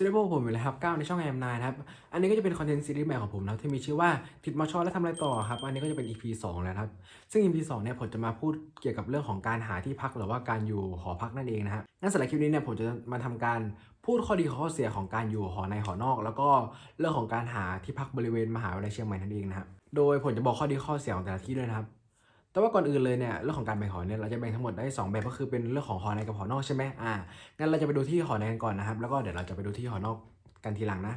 ซีรีส์ผมอยู่แล้วครับก้าวในช่องแอมนายนะครับ อันนี้ก็จะเป็นคอนเทนต์ซีรีส์ใหม่ของผมนะครับที่มีชื่อว่าติดมอชอแล้วทำอะไรต่อครับ อันนี้ก็จะเป็น EP 2 แล้วครับ ซึ่ง EP 2เนี่ยผมจะมาพูดเกี่ยวกับเรื่องของการหาที่พักหรือว่าการอยู่หอพักนั่นเองนะฮะงั้นสำหรับคลิปนี้เนี่ยผมจะมาทำการพูดข้อดีข้อเสียของการอยู่หอในหอนอก แล้วก็เรื่องของการหาที่พักบริเวณมหาวิทยาลัยเชียงใหม่นั่นเองนะครับโดยผมจะบอกข้อดีข้อเสียของแต่ละที่ด้วยนะครับ แต่ว่าก่อนอื่นเลยเนี่ยเรื่องของการแบ่งหอเนี่ยเราจะแบ่งทั้งหมดได้2แบบก็คือเป็นเรื่องของหอในกับหอนอกใช่ไหมอ่างั้นเราจะไปดูที่หอในกันก่อนนะครับ แล้วก็เดี๋ยวเราจะไปดูที่หอนอกกันทีหลังนะ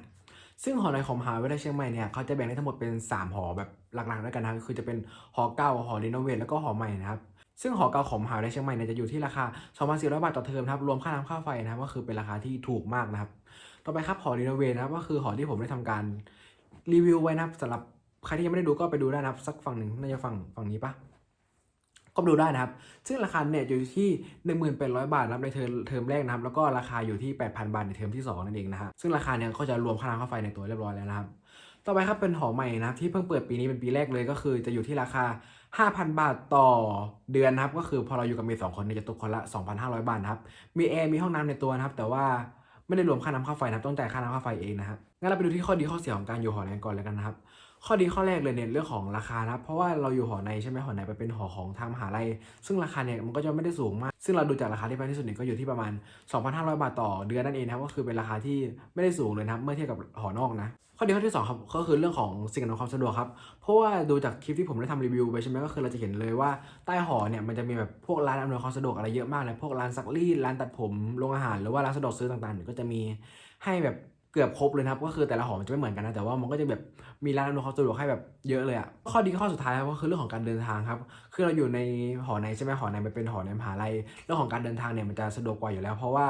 ซึ่งหอในของมหาวิทยาลัยเชียงใหม่เนี่ยเขาจะแบ่งได้ทั้งหมดเป็น 3 หอแบบหลักๆด้วยกันนะคือจะเป็นหอเก่าหอรีโนเวทแล้วก็หอใหม่นะครับซึ่งหอเก่าของมหาวิทยาลัยเชียงใหม่เนี่ยจะอยู่ที่ราคา 2,400 บาทต่อเทอมครับรวมค่าน้ำค่าไฟนะครับก็คือเป็นราคาที่ถูกมากนะครับ ต่อไปครับหอรีโนเวทนะครับก็คือหอที่ผมได้ทำการรีวิวไว้นะครับสำหรับใครที่ยังไม่ได้ดูก็ไปดูได้นะครับสักฝั่งหนึ่งน่าจะฝั่งฝั่งนี้ปะ ก็ดูได้นะครับ ซึ่งราคาเนี่ยอยู่ที่ 1,800 บาทนะครับในเทอมเทอมแรกนะครับ แล้วก็ราคาอยู่ที่ 8,000 บาทในเทอมที่ 2 นั่นเองนะฮะ ซึ่งราคาเนี่ยก็จะรวมค่าน้ำค่าไฟในตัวเรียบร้อยแล้วนะครับ ต่อไปครับเป็นหอใหม่นะครับที่เพิ่งเปิดปีนี้เป็นปีแรกเลยก็คือ จะอยู่ที่ราคา 5,000 บาทต่อเดือนนะครับ ก็คือพอเราอยู่กับเมย์สองคนเนี่ยจะตกคนละ 2,500 บาทนะครับ มีแอร์มีห้องน้ำในตัวนะครับ แต่ว่าไม่ได้รวมค่าน้ำค่าไฟนะครับต้องจ่ายค่าน้ำค่าไฟเองนะฮะ งั้นเราไปดูที่ข้อดีข้อเสียของการอยู่หอในก่อนเลยกันนะครับ ข้อดีข้อแรกเลยเนี่ยเรื่องของราคานะเพราะว่าเราอยู่หอในใช่ไหมหอในไปเป็นหอของทางมหาลัย ซึ่งราคาเนี่ยมันก็จะไม่ได้สูงมาก ซึ่งเราดูจากราคาที่แพงที่สุดเนี่ยก็อยู่ที่ประมาณ 2,500 บาทต่อเดือนนั่นเองนะครับก็คือเป็นราคาที่ไม่ได้สูงเลยนะครับเมื่อเทียบกับหอนอกนะข้อดีข้อที่สองครับก็คือเรื่องของสิ่งอำนวยความสะดวกครับเพราะว่าดูจากคลิปที่ผมได้ทำรีวิวไปใช่ไหมก็คือเราจะเห็นเลยว่าใต้หอเนี่ยมันจะมีแบบพวกร้านอำนวยความสะดวกอะไรเยอะมากเลยพวกร้านซักรีดร้านตัดผมโรงอาหารหรือว่าร้านสะดวกซื้อต่างๆเนี่ยก็จะมีให้แบบ เกือบครบเลยนะครับ ก็คือแต่ละหอมันจะไม่เหมือนกันนะ แต่ว่ามันก็จะแบบมีร้านอำนวยความสะดวกให้แบบเยอะเลยอะข้อดีข้อสุดท้ายครับก็คือเรื่องของการเดินทางครับ คือเราอยู่ในหอในใช่ไหมหอในมันเป็นหอในมหาลัย เรื่องของการเดินทางเนี่ยมันจะสะดวกกว่าอยู่แล้ว เพราะว่า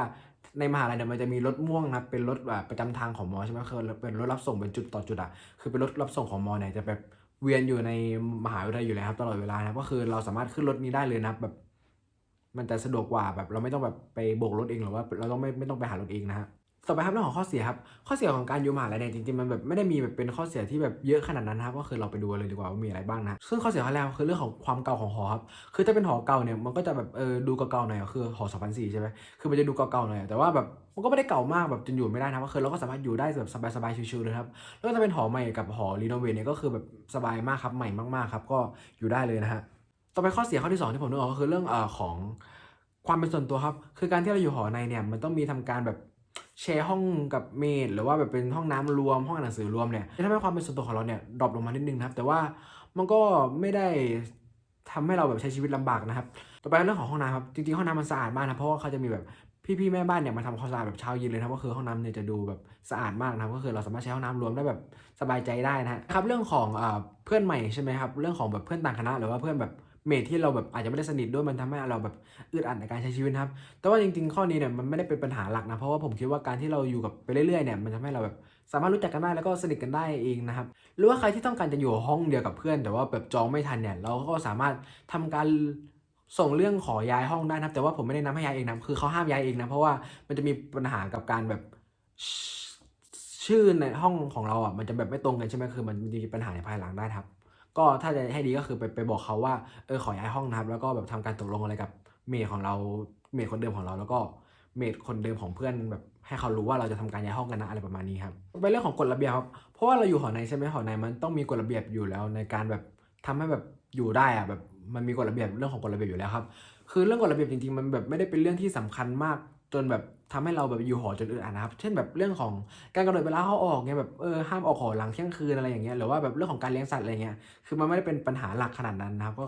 ในมหาลัยเนี่ยมันจะมีรถม่วงนะเป็นรถแบบประจำทางของมอใช่ไหมคือเป็นรถรับส่งเป็นจุดต่อจุดอะคือเป็นรถรับส่งของมอเนี่ยจะแบบเวียนอยู่ในมหาวิทยาลัยอยู่แล้วครับตลอดเวลานะครับก็คือเราสามารถขึ้นรถนี้ได้เลยนะแบบมันจะสะดวกกว่าแบบเราไม่ต้องแบบไปโบกรถเองหรือว่าเราต้องไม่ไม่ต้องไปหารถเองนะฮะ ต่อไปครับเรื่องของข้อเสียครับ ข้อเสียของการอยู่มหาลัยเนี่ยจริงๆมันแบบไม่ได้มีแบบเป็นข้อเสียที่แบบเยอะขนาดนั้นครับก็คือเราไปดูเลยดีกว่าว่ามีอะไรบ้างนะซึ่งข้อเสียข้อแรกคือเรื่องของความเก่าของหอครับคือถ้าเป็นหอเก่าเนี่ยมันก็จะแบบเออดูเก่าๆหน่อยคือหอ2004ใช่ไหมคือมันจะดูเก่าๆหน่อยแต่ว่าแบบมันก็ไม่ได้เก่ามากแบบจนอยู่ไม่ได้นะก็คือเราก็สามารถอยู่ได้แบบสบายๆชิวๆเลยครับแล้วก็จะเป็นหอใหม่กับหอรีโนเวทเนี่ยก็คือแบบสบายมากครับใหม่มากๆครับก็อยู่ได้เลยนะฮะต่อไปข้อเสียข้อที่สองที่ผมนึกออกก็คือเรื่องเอ่อของความเป็นส่วนตัวครับ คือการที่เราอยู่หอในเนี่ยมันต้องมีทำการแบบ แชร์ห้องกับเมดหรือว่าแบบเป็นห้องน้ำรวมห้องอ่านหนังสือรวมเนี่ยจะทำให้ความเป็นส่วนตัวของเราเนี่ยดรอปลงมานิดนึงนะครับ แต่ว่ามันก็ไม่ได้ทำให้เราแบบใช้ชีวิตลำบากนะครับ ต่อไปเรื่องของห้องน้ำครับจริงๆห้องน้ำมันสะอาดมากนะเพราะว่าเขาจะมีแบบพี่ๆแม่บ้านเนี่ยมาทำความสะอาดแบบเช้าเย็นเลยนะก็คือห้องน้ำเนี่ยจะดูแบบสะอาดมากนะครับก็คือเราสามารถใช้ห้องน้ำรวมได้แบบสบายใจได้นะครับเรื่องของเพื่อนใหม่ใช่ไหมครับเรื่องของแบบเพื่อนต่างคณะหรือว่าเพื่อนแบบ เมทที่เราแบบอาจจะไม่ได้สนิทด้วยมันทำให้เราแบบอึดอัดในการใช้ชีวิตครับ แต่ว่าจริง ๆ ข้อนี้เนี่ยมันไม่ได้เป็นปัญหาหลักนะเพราะว่าผมคิดว่าการที่เราอยู่กับไปเรื่อยๆเนี่ยมันทำให้เราแบบสามารถรู้จักกันได้แล้วก็สนิทกันได้เองนะครับหรือว่าใครที่ต้องการจะอยู่ห้องเดียวกับเพื่อน แต่ว่าแบบจองไม่ทันเนี่ยเราก็สามารถทำการส่งเรื่องขอย้ายห้องได้นะครับแต่ว่าผมไม่ได้นำให้ย้ายเองนะคือเขาห้ามย้ายเองนะเพราะว่ามันจะมีปัญหากับการแบบชชื่อในห้องของเราอะมันจะแบบไม่ตรงกันใช่ไหมคือมันมีปัญหาในภายหลังได้ครับ ก็ถ้าจะให้ดีก็คือไปไปบอกเขาว่าเออขอย้ายห้องนะครับ แล้วก็แบบทำการตกลงอะไรกับเมทของเราเมทคนเดิมของเราแล้วก็เมทคนเดิมของเพื่อนแบบให้เขารู้ว่าเราจะทำการย้ายห้องกันนะอะไรประมาณนี้ครับเป็นเรื่องของกฎระเบียบครับเพราะว่าเราอยู่หอในใช่ไหมหอในมันต้องมีกฎระเบียบอยู่แล้ว ในการแบบทำให้แบบอยู่ได้อะแบบมันมีกฎระเบียบเรื่องของกฎระเบียบอยู่แล้วครับ คือเรื่องกฎระเบียบจริงๆมันแบบไม่ได้เป็นเรื่องที่สำคัญมาก จนแบบทำให้เราแบบอยู่หอจนอึดอัดนะครับ เช่นแบบเรื่องของการกำหนดเวลาเข้าออกเนี่ยแบบเออห้ามออกหอหลังเที่ยงคืนอะไรอย่างเงี้ยหรือว่าแบบเรื่องของการเลี้ยงสัตว์อะไรเงี้ยคือมันไม่ได้เป็นปัญหาหลักขนาดนั้นนะครับ ก็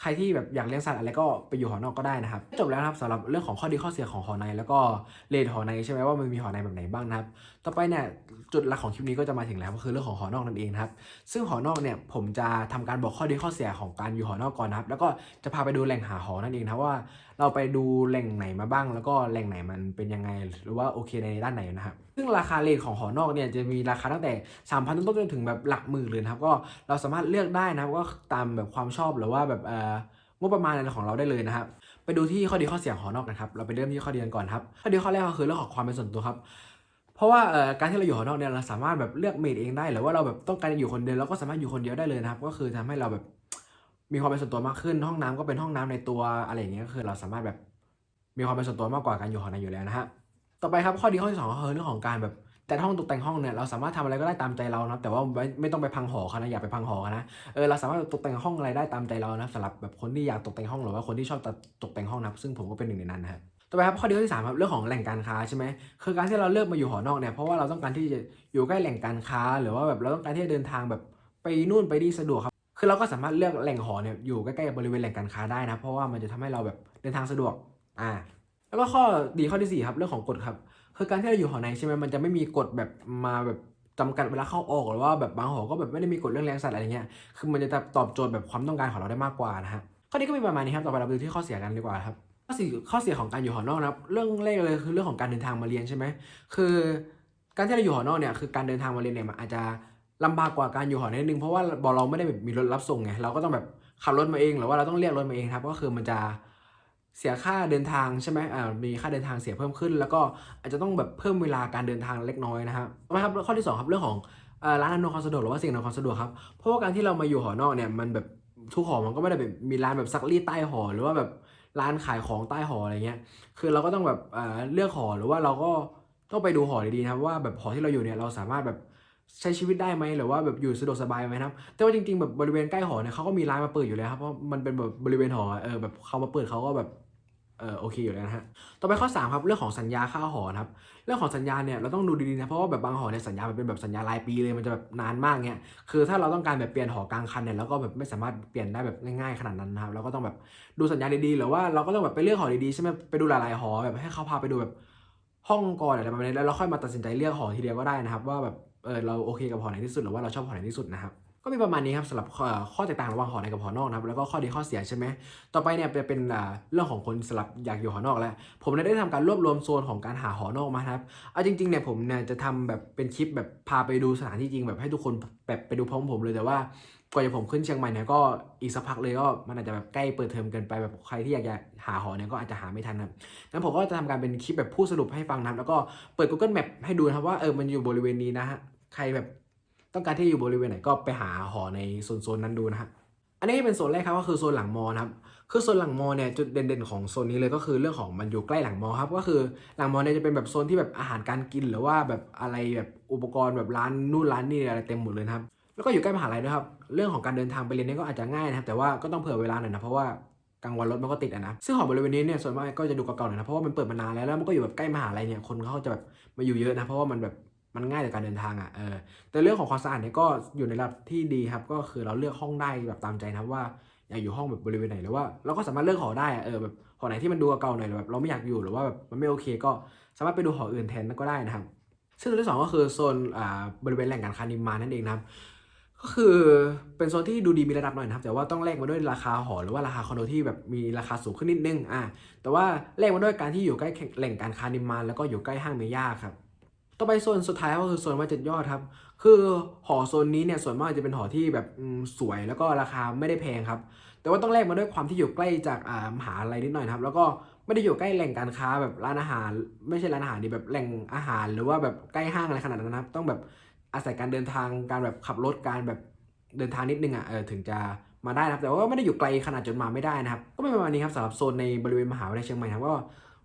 ใครที่แบบอยากเลี้ยงสัตว์อะไรก็ไปอยู่หอนอกก็ได้นะครับ จบแล้วครับสำหรับเรื่องของข้อดีข้อเสียของหอในแล้วก็เลทหอในใช่ไหมว่ามันมีหอในแบบไหนบ้างนะครับ ต่อไปเนี่ยจุดหลักของคลิปนี้ก็จะมาถึงแล้วก็คือเรื่องของหอนอกนั่นเองครับ ซึ่งหอนอกเนี่ยผมจะทำการบอกข้อดีข้อเสียของการอยู่หอนอกก่อนนะครับ แล้วก็จะพาไปดูแหล่งหาหอนั่นเองนะว่า เราไปดูแหล่งไหนมาบ้าง แล้วก็แหล่งไหนมันเป็นยังไง หรือว่าโอเคในด้านไหนนะครับซึ่งราคาเลทของหอนอกเนี่ยจะมีราคาตั้งแต่ 3,000ต้นๆจนถึงแบบหลักหมื่นเลยนะครับก็เราสามารถเลือกได้นะครับก็ตามแบบความชอบหรือว่าแบบเอ่องบประมาณอะไรของเราได้เลยนะครับไปดูที่ข้อดีข้อเสียของหอนอกนะครับเราไปเริ่มที่ข้อดีกันก่อนครับข้อดีข้อแรกก็คือเรื่องของความเป็นส่วนตัวครับเพราะว่าการที่เราอยู่หอนอกเนี่ยเราสามารถแบบเลือกเมดเองได้หรือว่าเราแบบต้องการจะอยู่คนเดียวเราก็สามารถอยู่คนเดียวได้เลยนะครับ ก็คือทำให้เราแบบ มีความเป็นส่วนตัวมากขึ้น ห้องน้ำก็เป็นห้องน้ำในตัวอะไรอย่างเงี้ยก็คือเราสามารถแบบมีความเป็นส่วนตัวมากกว่าการอยู่หอในอยู่แล้วนะฮะต่อไปครับข้อดีข้อที่สองก็คือเรื่องของการแบบแต่ห้องตกแต่งห้องเนี่ยเราสามารถทำอะไรก็ได้ตามใจเรานะแต่ว่าไม่ไม่ต้องไปพังหอเขานะอย่าไปพังหอนะเออเราสามารถตกแต่งห้องอะไรได้ตามใจเรานะสำหรับแบบคนที่อยากตกแต่งห้องหรือว่าคนที่ชอบตกแต่งห้องนะซึ่งผมก็เป็นหนึ่งในนั้นนะครับต่อไปครับข้อดีข้อที่สามครับเรื่องของแหล่งการค้าใช่ไหมคือการที่เราเลือกมาอยู่หอนอกเนี่ยเพราะว่าเราต้องการที่จะอยู่ใกล้แหล่งการค้า หรือว่าแบบเราต้องการที่จะเดินทางแบบไปนู่นไปนี่สะดวกครับ คือเราก็สามารถเลือกแหล่งหอเนี่ยอยู่ใกล้ๆบริเวณแหล่งการค้าได้นะ เพราะว่ามันจะทำให้เราแบบเดินทางสะดวกอ่าแล้วก็ข้อดีข้อที่สี่ครับเรื่องของกฎครับคือการที่เราอยู่หอในใช่ไหมมันจะไม่มีกฎแบบมาแบบจำกัดเวลาเข้าออกหรือว่าแบบบางหอก็แบบไม่ได้มีกฎเรื่องแรงสัตว์อะไรเงี้ยคือมันจะตอบโจทย์แบบความต้องการของเราได้มากกว่านะฮะข้อนี้ก็มีประมาณนี้ครับต่อไปเราไปดูที่ข้อเสียกันดีกว่าครับข้อเสียข้อเสียของการอยู่หอนอกนะครับเรื่องแรกเลยคือเรื่องของการเดินทางมาเรียนใช่ไหมคือ การที่เราอยู่หอนอกเนี่ยคือการเดินทางมาเรียนเนี่ยมันอาจจะ ลำบากกว่าการอยู่หอในนิดนึงเพราะว่าบอเราไม่ได้แบบมีรถรับส่งไงเราก็ต้องแบบขับรถมาเองหรือว่าเราต้องเรียกรถมาเองครับ ก็คือมันจะเสียค่าเดินทางใช่ไหมอ่ามีค่าเดินทางเสียเพิ่มขึ้น แล้วก็อาจจะต้องแบบเพิ่มเวลาการเดินทางเล็กน้อยนะครับนะครับข้อที่สองครับเรื่องของร้านอำนวยความสะดวกหรือว่าสิ่งอำนวยความสะดวกครับเพราะว่าการที่เรามาอยู่หอนอกเนี่ยมันแบบทุกหอมันก็ไม่ได้แบบมีร้านแบบซักรีดใต้หอ หรือว่าแบบร้านขายของใต้หออะไรเงี้ย คือเราก็ต้องแบบเลือกหอหรือว่าเราก็ต้องไปดูหอดีๆนะครับว่าแบบหอที่เราอยู่เนี่ยเราสามารถแบบ ใช้ชีวิตได้ไหมหรือว่าแบบอยู่สะดวกสบายไหมครับ แต่ว่าจริงๆแบบบริเวณใกล้หอเนี่ยเขาก็มีร้านมาเปิดอยู่แล้วครับเพราะมันเป็นแบบบริเวณหอเออแบบเขามาเปิดเขาก็แบบเออโอเคอยู่แล้วนะฮะ ต่อไปข้อ3ครับเรื่องของสัญญาค่าหอครับ เรื่องของสัญญาเนี่ยเราต้องดูดีๆนะเพราะว่าแบบบางหอเนี่ยสัญญามันเป็นแบบสัญญารายปีเลยมันจะแบบนานมากเนี่ยคือถ้าเราต้องการแบบเปลี่ยนหอกลางคันเนี่ยเราก็แบบไม่สามารถเปลี่ยนได้แบบง่ายๆขนาดนั้นนะครับเราก็ต้องแบบดูสัญญาดีๆหรือว่าเราก็ต้องแบบไปเลือกหอดีๆใช่ไหมไปดูหลายๆหอแบบให้เขาพาไปดูแบบห้องก่อนอะไรประมาณนี้แล้วเราค่อยมาตัดสินใจเลือกหอทีเดียวก็ได้นะครับว่าแบบ เออเราโอเคกับหอไหนที่สุดหรือว่าเราชอบหอไหนที่สุดนะครับก็มีประมาณนี้ครับสำหรับข้อแตกต่างระหว่างหอในกับหอนอกนะครับแล้วก็ข้อดีข้อเสียใช่ไหมต่อไปเนี่ยจะเป็นเรื่องของคนสลับอยากอยู่หอนอกแล้ว ผมได้ทำการรวบรวมโซนของการหาหอนอกมาครับเอาจริงๆเนี่ยผมเนี่ยจะทำแบบเป็นคลิปแบบพาไปดูสถานที่จริงแบบให้ทุกคนแบบไปดูพร้อมผมเลยแต่ว่ากว่าจะผมขึ้นเชียงใหม่เนี่ยก็อีกสักพักเลยก็มันอาจจะแบบใกล้เปิดเทอมเกินไปแบบใครที่อยากจะหาหอเนี่ยก็อาจจะหาไม่ทันครับงั้นผมก็จะทำการเป็นคลิปแบบพูดสรุปให้ฟังนะครับแล้วก็เปิด Google Map ให้ดูนะครับว่าเออมันอยู่บริเวณนี้นะฮะ ใครแบบต้องการที่อยู่บริเวณไหนก็ไปหาหอในโซนๆนั้นดูนะฮะอันนี้เป็นโซนแรกครับก็คือโซนหลังมอนะครับคือโซนหลังมอเนี่ยจุดเด่นๆของโซนนี้เลยก็คือเรื่องของมันอยู่ใกล้หลังมอครับก็คือหลังมอเนี่ยจะเป็นแบบโซนที่แบบอาหารการกินหรือว่าแบบอะไรแบบอุปกรณ์แบบร้านนู่นร้านนี่อะไรเต็มหมดเลยนะครับแล้วก็อยู่ใกล้มหาลัยด้วยครับเรื่องของการเดินทางไปเรียนนี่ก็อาจจะง่ายนะครับแต่ว่าก็ต้องเผื่อเวลาหน่อยนะเพราะว่ากลางวันรถมันก็ติดอะนะซึ่งหอบริเวณนี้เนี่ยส่วนมากก็จะดูเก่าๆหน่อยนะเพราะว่ามันเปิดมานานแล้วแล้วมันก็อยู่แบบใกล้มหาลัยเนี่ยคนเขาจะแบบมาอยู่เยอะนะเพราะว่ามันแบบ มันง่ายต่อการเดินทางอะเออแต่เรื่องของความสะอาดเนี่ยก็อยู่ในระดับที่ดีครับ ก็คือเราเลือกห้องได้แบบตามใจนะครับว่าอยากอยู่ห้องแบบบริเวณไหนหรือว่าเราก็สามารถเลือกหอได้อะเออแบบหอไหนที่มันดูเก่าหน่อยหรือแบบเราไม่อยากอยู่หรือว่าแบบมันไม่โอเค ก็สามารถไปดูหออื่นแทนก็ได้นะครับ ซึ่งตัวที่สองก็คือโซนอ่าบริเวณแหล่งการค้านิมมานั่นเองนะครับก็คือเป็นโซนที่ดูดีมีระดับหน่อยนะครับ แต่ว่าต้องแลกมาด้วยราคาหอหรือว่าราคาคอนโดที่แบบมีราคาสูงขึ้นนิดนึงอะแต่ว่าแลกมาด้วยการที่อยู่ใกล้แหล่งการค้านิมมานแล้วก็อยู่ใกล้ห้างเมย่าครับ ต่อไปโซนสุดท้ายก็คือโซนวัดเจ็ดยอดครับ คือหอโซนนี้เนี่ยส่วนมากจะเป็นหอที่แบบสวยแล้วก็ราคาไม่ได้แพงครับ แต่ว่าต้องแลกมาด้วยความที่อยู่ใกล้จากอ่ามหาลัยนิดหน่อยครับ แล้วก็ไม่ได้อยู่ใกล้แหล่งการค้าแบบร้านอาหาร ไม่ใช่ร้านอาหารดิแบบแหล่งอาหาร หรือว่าแบบใกล้ห้างอะไรขนาดนั้นครับ ต้องแบบอาศัยการเดินทางการแบบขับรถการแบบเดินทางนิดนึงอะเออถึงจะมาได้นะครับ แต่ว่าไม่ได้อยู่ไกลขนาดจนมาไม่ได้นะครับ ก็ไม่ประมาณนี้ครับสำหรับโซนในบริเวณมหาวิทยาลัยเชียงใหม่นะครับก็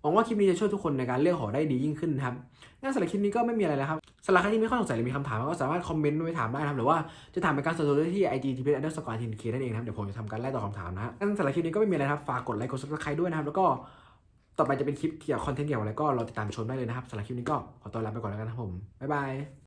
หวังว่าคลิปนี้จะช่วยทุกคนในการเลือกหอได้ดียิ่งขึ้นนะครับงั้นสำหรับคลิปนี้ก็ไม่มีอะไรแล้วครับสำหรับใครที่มีข้อสงสัยหรือมีคำถามก็สามารถคอมเมนต์ไว้ถามได้นะครับหรือว่าจะถามเป็นการส่วนตัวได้ที่ IG t p s underscore t n k นั่นเองครับเดี๋ยวผมจะทำการไล่ตอบคำถามนะงั้นสำหรับคลิปนี้ก็ไม่มีอะไรครับฝากกดไลค์กด subscribe ด้วยนะครับแล้วก็ต่อไปจะเป็นคลิปเกี่ยวกับคอนเทนต์เกี่ยวกับอะไรก็รอติดตามชมได้เลยนะครับสำหรับคลิปนี้ก็ขอตัวลาไปก่อนแล้วกันครับผมบ๊ายบาย